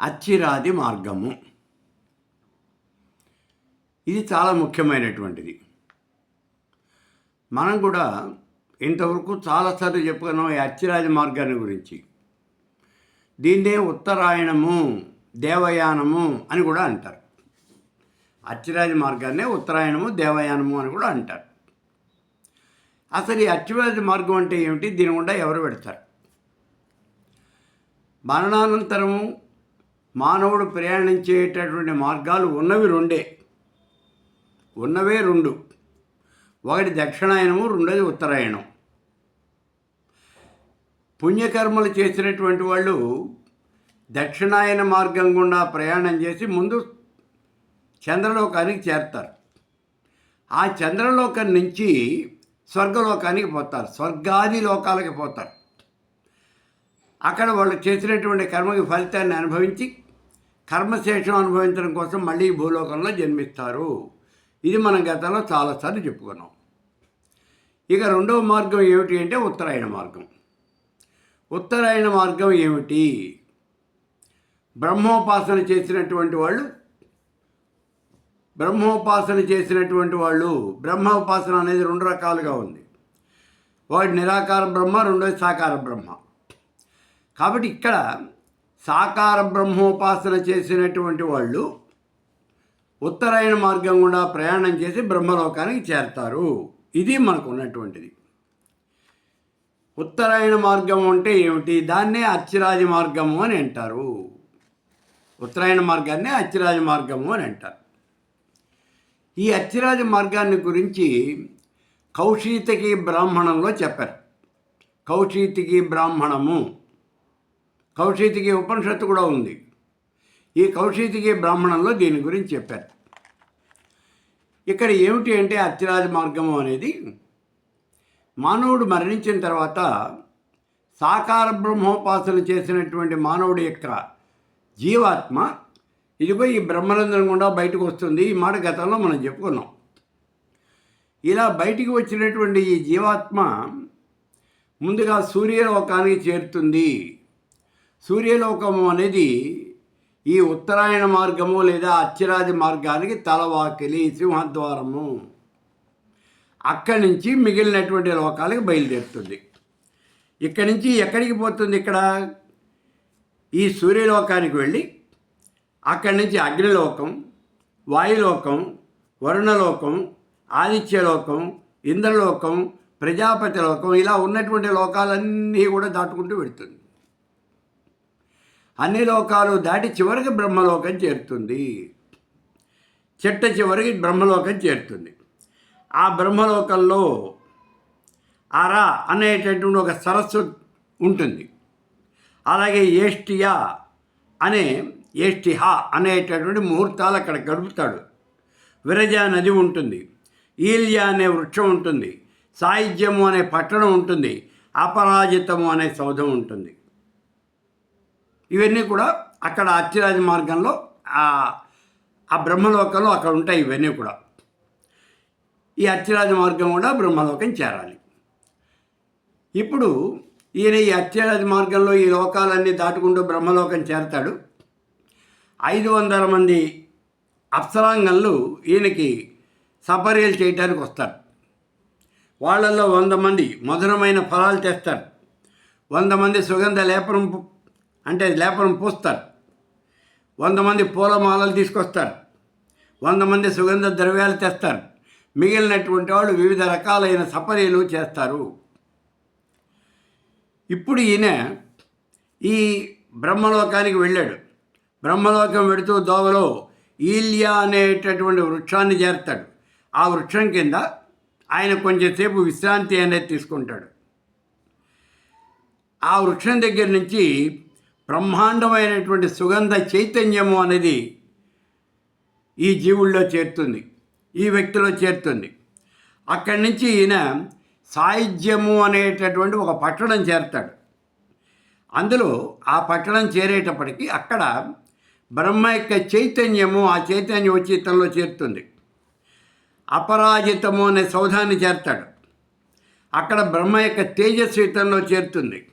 అచ్చిరాది మార్గము. ఇది చాలా ముఖ్యమైనటువంటిది. మనం కూడా ఇంతవరకు చాలాసార్లు చెప్పుకున్నాం ఈ అచ్చిరాది మార్గాన్ని గురించి. దీన్నే ఉత్తరాయణము దేవయానము అని కూడా అంటారు. అచ్చిరాజ మార్గాన్నే ఉత్తరాయణము దేవయానము అని కూడా అంటారు. అసలు ఈ అచ్చిరాజ మార్గం అంటే ఏమిటి? దీని గుండా ఎవరు పెడతారు? మరణానంతరము మానవుడు ప్రయాణించేటటువంటి మార్గాలు ఉన్నవి రెండే. ఉన్నవే రెండు. ఒకటి దక్షిణాయనము రెండోది ఉత్తరాయణం. పుణ్యకర్మలు చేసినటువంటి వాళ్ళు దక్షిణాయన మార్గం గుండా ప్రయాణం చేసి ముందు చంద్రలోకానికి చేరతారు. ఆ చంద్రలోకం నుంచి స్వర్గలోకానికి పోతారు. స్వర్గాది లోకాలకి పోతారు. అక్కడ వాళ్ళు చేసినటువంటి కర్మకి ఫలితాన్ని అనుభవించి కర్మశేషం అనుభవించడం కోసం మళ్ళీ భూలోకంలో జన్మిస్తారు. ఇది మనం గతంలో చాలాసార్లు చెప్పుకున్నాం. ఇక రెండవ మార్గం ఏమిటి అంటే ఉత్తరాయణ మార్గం. ఉత్తరాయణ మార్గం ఏమిటి? బ్రహ్మోపాసన చేసినటువంటి వాళ్ళు బ్రహ్మోపాసన చేసినటువంటి వాళ్ళు బ్రహ్మోపాసన అనేది రెండు రకాలుగా ఉంది. ఒకటి నిరాకార బ్రహ్మ రెండోది సాకార బ్రహ్మ. కాబట్టి ఇక్కడ సాకార బ్రహ్మోపాసన చేసినటువంటి వాళ్ళు ఉత్తరాయణ మార్గం గుండా ప్రయాణం చేసి బ్రహ్మలోకానికి చేరతారు. ఇది మనకు ఉన్నటువంటిది ఉత్తరాయణ మార్గం అంటే ఏమిటి? దాన్నే అచ్చిరాజ మార్గము అని అంటారు. ఉత్తరాయణ మార్గాన్నే అచ్చిరాజ మార్గము అని అంటారు. ఈ అచ్చిరాజ మార్గాన్ని గురించి కౌశీతకి బ్రాహ్మణంలో చెప్పారు. కౌశీతికి బ్రాహ్మణము కౌశీతికి ఉపనిషత్తు కూడా ఉంది. ఈ కౌశీతికి బ్రాహ్మణంలో దీని గురించి చెప్పారు. ఇక్కడ ఏమిటి అంటే అత్యరాజ మార్గము అనేది? మానవుడు మరణించిన తర్వాత సాకార బ్రహ్మోపాసన చేసినటువంటి మానవుడి యొక్క జీవాత్మ ఇదిగో ఈ బ్రహ్మరంధ్రం గుండా బయటకు వస్తుంది. ఈ మాట గతంలో మనం చెప్పుకున్నాం. ఇలా బయటికి వచ్చినటువంటి ఈ జీవాత్మ ముందుగా సూర్యలోకానికి చేరుతుంది. సూర్యలోకము అనేది ఈ ఉత్తరాయణ మార్గము లేదా అచ్చిరాది మార్గానికి తలవాకిలి సింహద్వారము. అక్కడి నుంచి మిగిలినటువంటి లోకాలకు బయలుదేరుతుంది. ఇక్కడి నుంచి ఎక్కడికి పోతుంది ఇక్కడ? ఈ సూర్యలోకానికి వెళ్ళి అక్కడి నుంచి అగ్నిలోకం వాయులోకం వరుణలోకం ఆదిత్యలోకం ఇంద్రలోకం ప్రజాపతి లోకం ఇలా ఉన్నటువంటి లోకాలన్నీ కూడా దాటుకుంటూ వెళుతుంది. అన్ని లోకాలు దాటి చివరికి బ్రహ్మలోకం చేరుతుంది. చెట్ట చివరికి బ్రహ్మలోకం చేరుతుంది. ఆ బ్రహ్మలోకంలో అరా అనేటటువంటి ఒక సరస్సు ఉంటుంది. అలాగే ఏష్టియా అనే ఏష్టిహ అనేటటువంటి ముహూర్తాలు అక్కడ గడుపుతాడు. విరజ నది ఉంటుంది. ఈల్యా అనే వృక్షం ఉంటుంది. సాహిత్యము అనే పట్టణం ఉంటుంది. అపరాజితము అనే సౌధం ఉంటుంది. ఇవన్నీ కూడా అక్కడ అత్యరాజ మార్గంలో ఆ బ్రహ్మలోకంలో అక్కడ ఉంటాయి ఇవన్నీ కూడా. ఈ అత్యరాజ మార్గం కూడా బ్రహ్మలోకం చేరాలి. ఇప్పుడు ఈయన ఈ అత్యరాజ మార్గంలో ఈ లోకాలన్నీ దాటుకుంటూ బ్రహ్మలోకం చేరతాడు. ఐదు వందల మంది అప్సరాంగంలు ఈయనకి సపర్యలు చేయటానికి వస్తారు. వాళ్ళల్లో వంద మంది మధురమైన ఫలాలు తెస్తారు. వంద మంది సుగంధ లేపనం అంటే లేపనం పూస్తారు. వంద మంది పూలమాలలు తీసుకొస్తారు. వంద మంది సుగంధ ద్రవ్యాలు తెస్తారు. మిగిలినటువంటి వాళ్ళు వివిధ రకాలైన సపర్యలు చేస్తారు. ఇప్పుడు ఈయన ఈ బ్రహ్మలోకానికి వెళ్ళాడు. బ్రహ్మలోకం వెడుతూ దోవలో ఈల్యా అనేటటువంటి వృక్షాన్ని చేరుతాడు. ఆ వృక్షం కింద ఆయన కొంచెంసేపు విశ్రాంతి అనేది తీసుకుంటాడు. ఆ వృక్షం దగ్గర నుంచి బ్రహ్మాండమైనటువంటి సుగంధ చైతన్యము అనేది ఈ జీవుల్లో చేరుతుంది ఈ వ్యక్తిలో చేరుతుంది. అక్కడి నుంచి ఈయన సాహిత్యము అనేటటువంటి ఒక పట్టణం చేరుతాడు. అందులో ఆ పట్టణం చేరేటప్పటికి అక్కడ బ్రహ్మ యొక్క చైతన్యము ఆ చైతన్యం వచ్చి ఇతనిలో చేరుతుంది. అపరాజితము అనే సౌధాన్ని చేరుతాడు. అక్కడ బ్రహ్మ యొక్క తేజస్సు ఇతనిలో చేరుతుంది.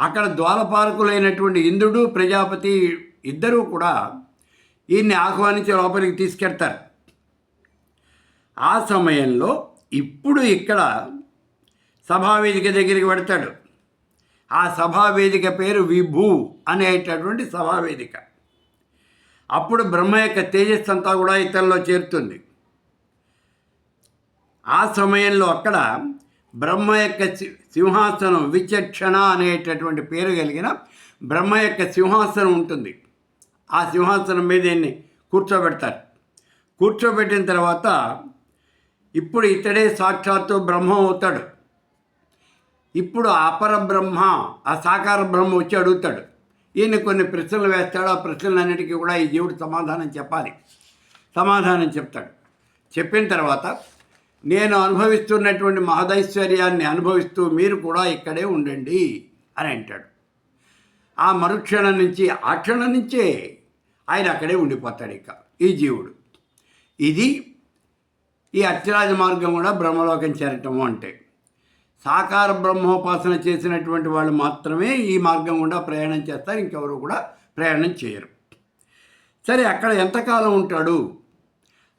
అక్కడ ద్వారపాలకులైనటువంటి ఇంద్రుడు ప్రజాపతి ఇద్దరూ కూడా ఈయన్ని ఆహ్వానించి లోపలికి తీసుకెడతారు. ఆ సమయంలో ఇప్పుడు ఇక్కడ సభావేదిక దగ్గరికి పెడతాడు ఆ సభావేదిక పేరు విభూ అనేటటువంటి సభావేదిక. అప్పుడు బ్రహ్మ యొక్క తేజస్సు అంతా కూడా ఇతరులో చేరుతుంది. ఆ సమయంలో అక్కడ బ్రహ్మ యొక్క సింహాసనం విచక్షణ అనేటటువంటి పేరు కలిగిన బ్రహ్మ యొక్క సింహాసనం ఉంటుంది. ఆ సింహాసనం మీద ఈయన్ని కూర్చోబెడతారు. కూర్చోబెట్టిన తర్వాత ఇప్పుడు ఇతడే సాక్షాత్తు బ్రహ్మ అవుతాడు. ఇప్పుడు అపర బ్రహ్మ ఆ సాకార బ్రహ్మ వచ్చి అడుగుతాడు. ఈయన కొన్ని ప్రశ్నలు వేస్తాడు. ఆ ప్రశ్నలన్నిటికీ కూడా ఈ జీవుడు సమాధానం చెప్పాలి. సమాధానం చెప్తాడు. చెప్పిన తర్వాత నేను అనుభవిస్తున్నటువంటి మహదైశ్వర్యాన్ని అనుభవిస్తూ మీరు కూడా ఇక్కడే ఉండండి అని అంటాడు. ఆ మరుక్షణం నుంచి ఆ క్షణం నుంచే ఆయన అక్కడే ఉండిపోతాడు ఇక ఈ జీవుడు. ఇది ఈ అత్యరాజ మార్గం కూడా బ్రహ్మలోకం చేరటము అంటే. సాకార బ్రహ్మోపాసన చేసినటువంటి వాళ్ళు మాత్రమే ఈ మార్గం గుండా ప్రయాణం చేస్తారు ఇంకెవరు కూడా ప్రయాణం చేయరు. సరే అక్కడ ఎంతకాలం ఉంటాడు?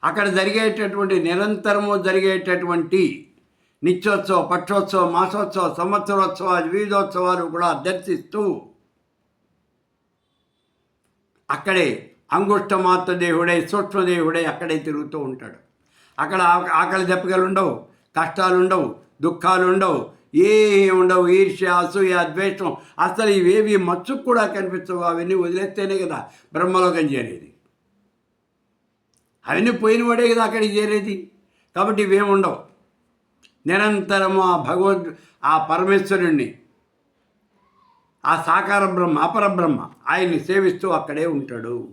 అక్కడ జరిగేటటువంటి నిరంతరము జరిగేటటువంటి నిత్యోత్సవ పక్షోత్సవ మాసోత్సవ సంవత్సరోత్సవాలు వివిధోత్సవాలు కూడా దర్శిస్తూ అక్కడే అంగుష్టమాత్ర మాతృదేవుడే సూక్ష్మదేవుడే అక్కడే తిరుగుతూ ఉంటాడు. అక్కడ ఆకలి దెబ్బకలు ఉండవు కష్టాలు ఉండవు దుఃఖాలు ఉండవు ఏ ఉండవు. ఈర్ష్య అసూయ ద్వేషం అసలు ఇవేవి మచ్చుకు కూడా కనిపించవు. అవన్నీ వదిలేస్తేనే కదా బ్రహ్మలోకం చేరేది. అవన్నీ పోయినవాడే కదా అక్కడికి చేరేది. కాబట్టి ఇవేమి ఉండవు. నిరంతరము ఆ భగవద్ ఆ పరమేశ్వరుణ్ణి ఆ సాకార బ్రహ్మ అపర బ్రహ్మ ఆయన్ని సేవిస్తూ అక్కడే ఉంటాడు.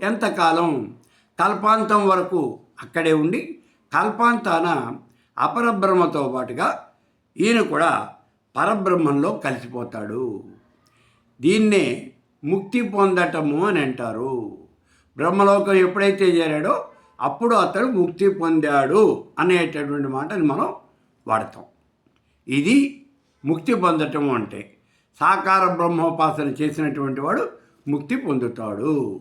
ఎంతకాలం? కల్పాంతం వరకు అక్కడే ఉండి కల్పాంతాన అపర బ్రహ్మతో పాటుగా ఈయన కూడా పరబ్రహ్మంలో కలిసిపోతాడు. దీన్నే ముక్తి పొందటము అని అంటారు. బ్రహ్మలోకం ఎప్పుడైతే చేరాడో అప్పుడు అతడు ముక్తి పొందాడు అనేటటువంటి మాటని మనం వాడతాం. ఇది ముక్తి పొందటం అంటే సాకార బ్రహ్మోపాసన చేసినటువంటి వాడు ముక్తి పొందుతాడు.